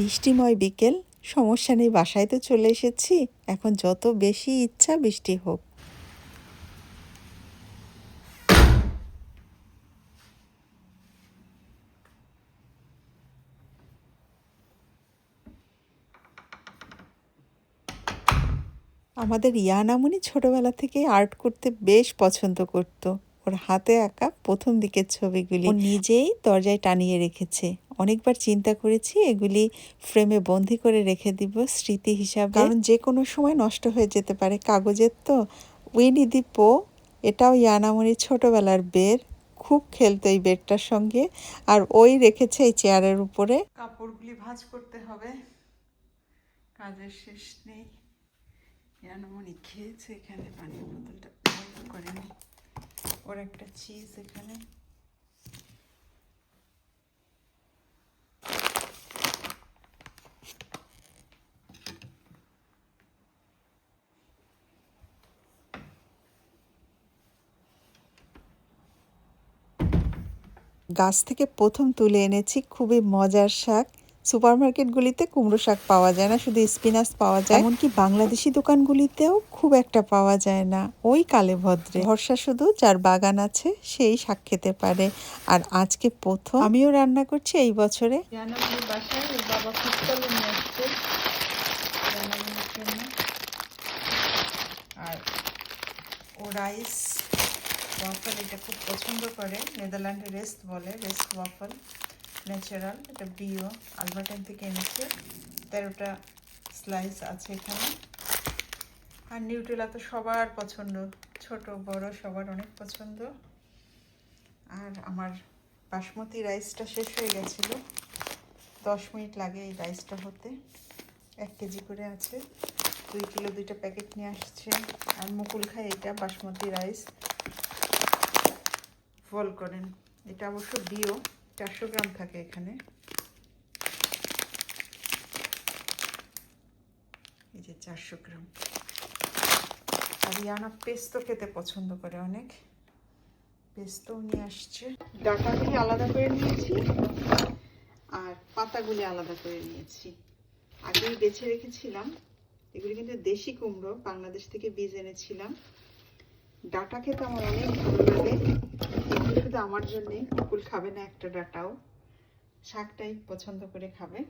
বৃষ্টিময় বিকেল, সমস্যা নেই, বাসায় তো চলে এসেছি। এখন যত বেশি ইচ্ছা বৃষ্টি হোক। আমাদের ইয়ানামনি ছোটবেলা থেকে আর্ট করতে বেশ পছন্দ করত। ওর হাতে আঁকা প্রথম দিকের ছবিগুলি নিজেই দরজায় টানিয়ে রেখেছে। অনেকবার চিন্তা করেছি এগুলি ফ্রেমে বন্দি করে রেখে দিব স্মৃতি হিসাবে। কারণ যে কোনো সময় নষ্ট হয়ে যেতে পারে। কাগজের তো উইনি দি পো এটাও ইয়ানামনির ছোটবেলার বের। খুব খেলতো এই বেডটার সঙ্গে। আর ওই রেখেছে এই চেয়ারের উপরে। কাপড়গুলি ভাঁজ করতে হবে। কাজের শেষ নেই। ইয়ানামনি খেয়েছে এখানে পানির বোতলটা ওর একটা চিজ এখানে। গাছ থেকে প্রথম তুলে এনেছি, খুবই মজার শাক। সুপারমার্কেটগুলিতে কুমড়ো শাক পাওয়া যায় না, শুধু স্পিনাচ পাওয়া যায়। এমনকি বাংলাদেশি দোকানগুলিতেও খুব একটা পাওয়া যায় না, ওই কালে ভদ্রে ভরসা শুধু যার বাগান আছে, সেই শাক খেতে পারে। আর আজকে প্রথম আমিও রান্না করছি এই বছরে। আর ও রাইস ওয়াফল এটা খুব পছন্দ করে। নেদারল্যান্ডে রেস্ট বলে, রেস্ট ওয়াফল ন্যাচারাল এটা বিও আলবার্টাইন থেকে এনেছে। তেরোটা স্লাইস আছে এখানে। আর নিউট্রেলা তো সবার পছন্দ, ছোট, বড় সবার অনেক পছন্দ। আর আমার বাসমতি রাইসটা শেষ হয়ে গেছিল। দশ মিনিট লাগে এই রাইসটা হতে। এক কেজি করে আছে। দুই কিলো দুইটা প্যাকেট নিয়ে আসছে। আর মুকুল খাই এটা বাসমতি রাইস ফল করেন। এটা অবশ্য বিও চারশো গ্রাম থাকে এখানে। এই যে চারশো গ্রাম। আর ইয়ানা পেস্তো খেতে পছন্দ করে অনেক। পেস্তো নিয়ে আসছে। ডাটাগুলি আলাদা করে নিয়েছি আর পাতাগুলি আলাদা করে নিয়েছি। আগেই বেছে রেখেছিলাম। এগুলি কিন্তু দেশি কুমড়ো, বাংলাদেশ থেকে বীজ এনেছিলাম। ডাটা খেতে আমার অনেক ভালো লাগে। শুধু আমার জন্যে কুকুল খাবে না একটা ডাটাও। শাকটাই পছন্দ করে খাবে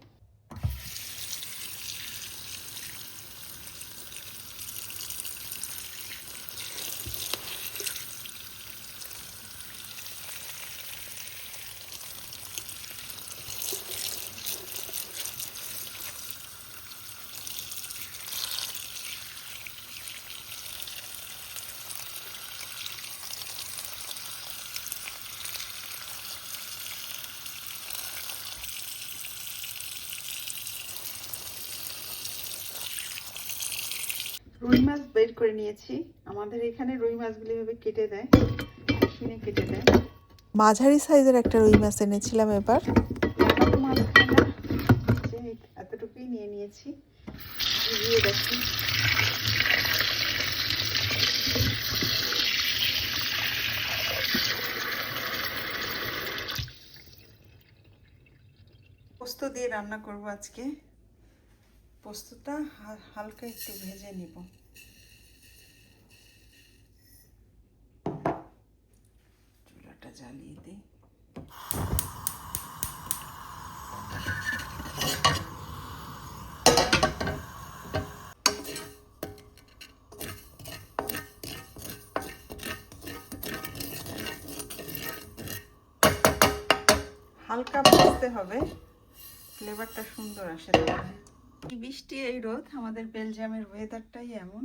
রুই মাছ বের করে নিয়েছি। আমাদের এখানে রুই মাছগুলি এভাবে কেটে দেয় শুনে কেটে দেয়। মাঝারি সাইজের একটা রুই মাছ এনেছিলাম এবার। এতটুকুই নিয়ে নিয়েছি। দিয়ে দেখি। পোস্ত দিয়ে রান্না করব আজকে। পোস্তটা হালকা একটু ভেজে নিব। জ্বালিয়ে দিই হালকা ভাজতে হবে। ফ্লেভারটা সুন্দর আসে বৃষ্টি, এই রোদ, আমাদের বেলজিয়ামের ওয়েদারটাই এমন।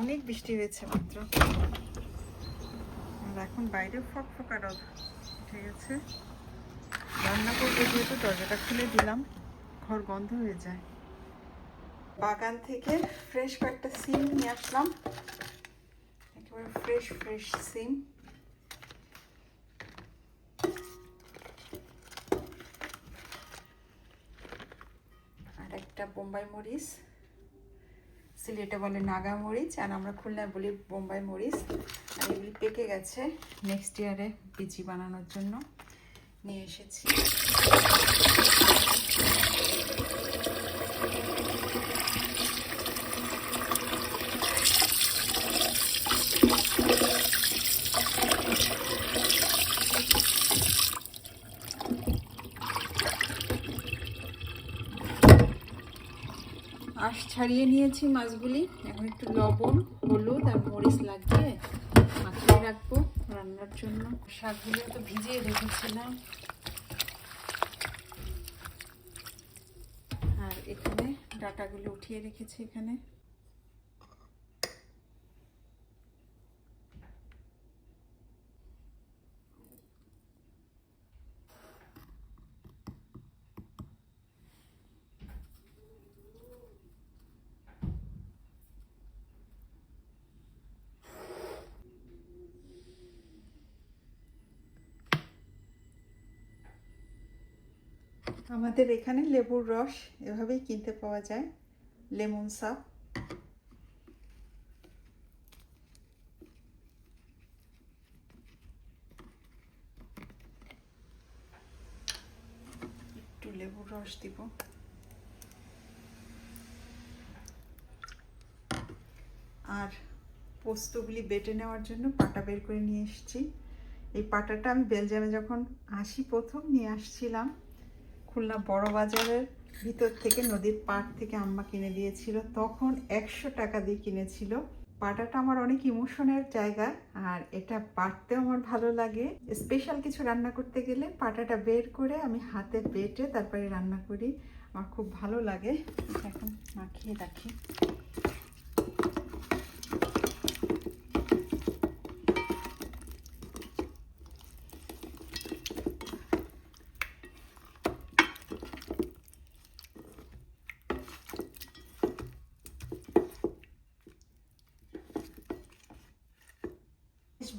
অনেক বৃষ্টি হয়েছে মাত্র। এখন বাইরে ফক ফকা উঠে গেছে। রান্না করতে যেহেতু, দরজাটা খুলে দিলাম, ঘর গন্ধ হয়ে যায়। বাগান থেকে ফ্রেশ কয়েকটা সিম নিয়ে আসলাম। একেবারে ফ্রেশ ফ্রেশ সিম। আর একটা বোম্বাই মরিচ। সিলেটে বলে নাগা মরিচ, আর আমরা খুলনায় বলি বোম্বাই মরিচ। আর পেকে গেছে নেক্সট ইয়ারে বিচি বানানোর জন্য। নিয়ে এসেছি। ছাড়িয়ে নিয়েছি মাছগুলি। এখন একটু লবণ, হলুদ আর মরিচ লাগিয়ে মাখিয়ে রাখব রান্নার জন্য। শাকগুলো তো ভিজিয়ে রেখেছিলাম। আর এখানে ডাটাগুলো উঠিয়ে রেখেছি এখানে। আমাদের এখানে লেবুর রস এভাবেই কিনতে পাওয়া যায়, লেমন সাপ। একটু লেবুর রস দিব। আর পোস্তগুলি বেটে নেওয়ার জন্য পাটা বের করে নিয়ে এসেছি। এই পাটাটা আমি বেলজামে যখন আসি প্রথম, নিয়ে আসছিলাম। খুলনা বড় বাজারের ভিতর থেকে নদীর পাড় থেকে আম্মা কিনে দিয়েছিল। তখন একশো টাকা দিয়ে কিনেছিল। পাটাটা আমার অনেক ইমোশনের জায়গা আর এটা বাটতেও আমার ভালো লাগে। স্পেশাল কিছু রান্না করতে গেলে পাটাটা বের করে আমি হাতে বেটে তারপরে রান্না করি। আমার খুব ভালো লাগে। এখন মাখিয়ে রাখি।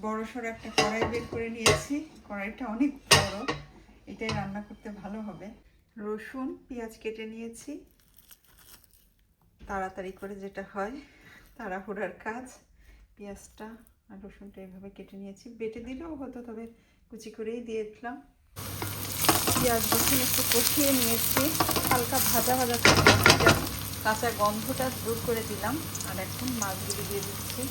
বড় সড়ো একটা কড়াই বের করে নিয়েছি। কড়াইটা অনেক বড়। এটাই রান্না করতে ভালো হবে। রসুন, পেঁয়াজ কেটে নিয়েছি। তাড়াতাড়ি করে যেটা হয়, তাড়াহুড়ার কাজ। পেঁয়াজটা আর রসুনটা এভাবে কেটে নিয়েছি। বেটে দিলেও হতো, তবে কুচি করেই দিয়ে দিলাম। পেঁয়াজ রসুন একটু কষিয়ে নিয়েছি। হালকা ভাজা ভাজা কাঁচা গন্ধটা দূর করে দিলাম। আর এখন মাছগুলি দিয়ে দিচ্ছি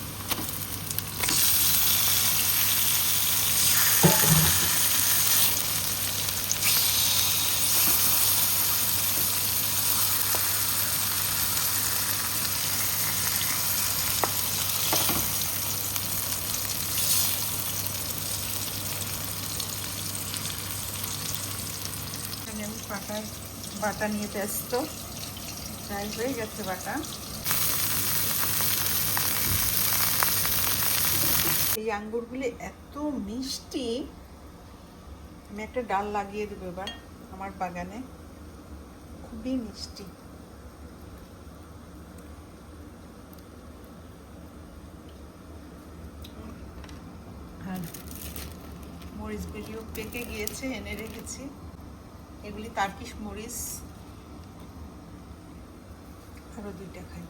এখানে আমি পাটার বাটা নিয়ে ব্যস্ত। প্রায় হয়ে গেছে বাটা। এই আঙ্গুরগুলি এত মিষ্টি। আমি একটা ডাল লাগিয়ে দেবো এবার আমার বাগানে। খুবই মিষ্টি। আর মরিচগুলিও পেকে গিয়েছে এনে রেখেছি। এগুলি তার্কিশ মরিচ আরও দুইটা খাই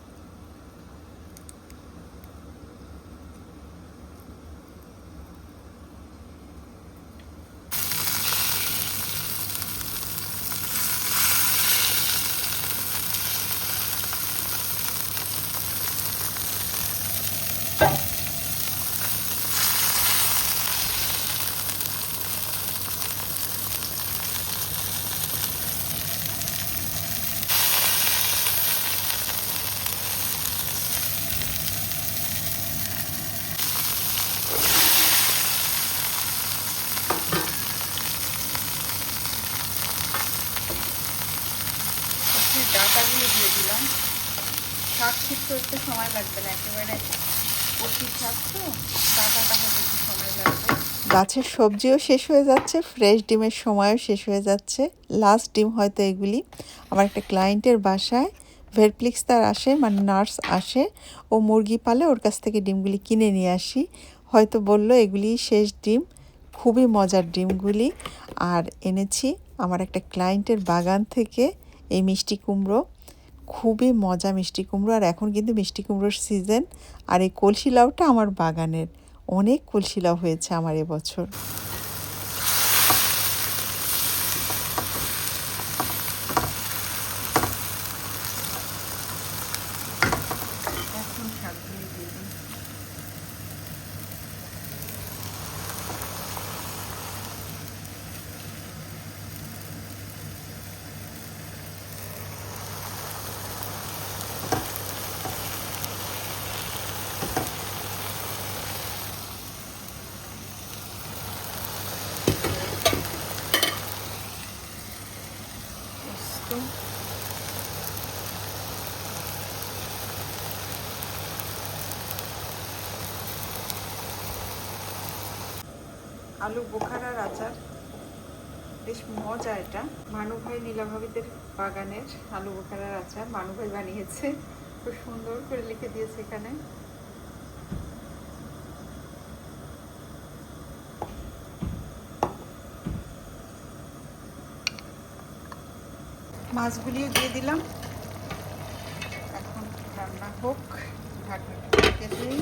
একটু ডাটাগুলো দিয়ে দিলাম। শাক সিদ্ধ একটু সময় লাগবে না, একেবারে কচি শাক তো ডাটাটা হতে একটু সময় লাগবে। গাছের সবজিও শেষ হয়ে যাচ্ছে ফ্রেশ ডিমের সময়ও শেষ হয়ে যাচ্ছে। লাস্ট ডিম হয়তো এগুলি। আমার একটা ক্লায়েন্টের বাসায় ভেরপ্লিক্স তার আসে মানে নার্স আসে, ও মুরগি পালে ওর কাছ থেকে ডিমগুলি কিনে নিয়ে আসি। হয়তো বলল, এগুলি শেষ ডিম, খুবই মজার ডিমগুলি। আর এনেছি আমার একটা ক্লায়েন্টের বাগান থেকে এই মিষ্টি কুমড়ো। খুবই মজা মিষ্টি কুমড়ো। আর এখন কিন্তু মিষ্টি কুমড়োর সিজন আর এই কলসি লাউটা আমার বাগানের। অনেক কলসি লাউ হয়েছে আমার এবছর। আলু বোখারার আচার। বেশ মজা এটা। মানু ভাই নীলাভাবিদের বাগানের আলু বোখারার আচার। মানু ভাই বানিয়েছে। খুব সুন্দর করে লিখে দিয়েছে এখানে। মাছগুলিও দিয়ে দিলাম। এখন রান্না হোক। ঢাকনাটা ঢেকে দিই।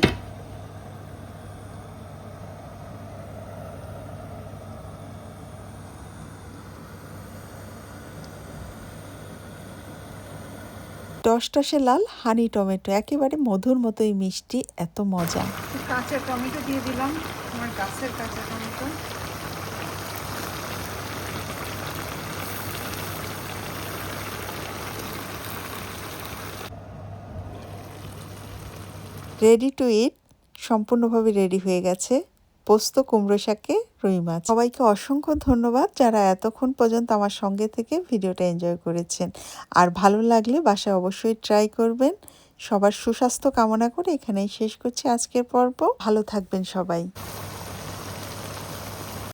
টসটসে লাল হানি টমেটো একেবারে মধুর মতোই মিষ্টি এত মজা। কাঁচা টমেটো দিয়ে দিলাম আমার গাছের কাঁচা টমেটো। রেডি টু ইট সম্পূর্ণভাবে রেডি হয়ে গেছে। পোস্ত, কুমড়ো শাকে রুই মাছ। সবাইকে অসংখ্য ধন্যবাদ যারা এতক্ষণ পর্যন্ত আমার সঙ্গে থেকে ভিডিওটা এনজয় করেছেন। আর ভালো লাগলে বাসায় অবশ্যই ট্রাই করবেন। সবার সুস্বাস্থ্য কামনা করে এখানেই শেষ করছি আজকের পর্ব। ভালো থাকবেন সবাই।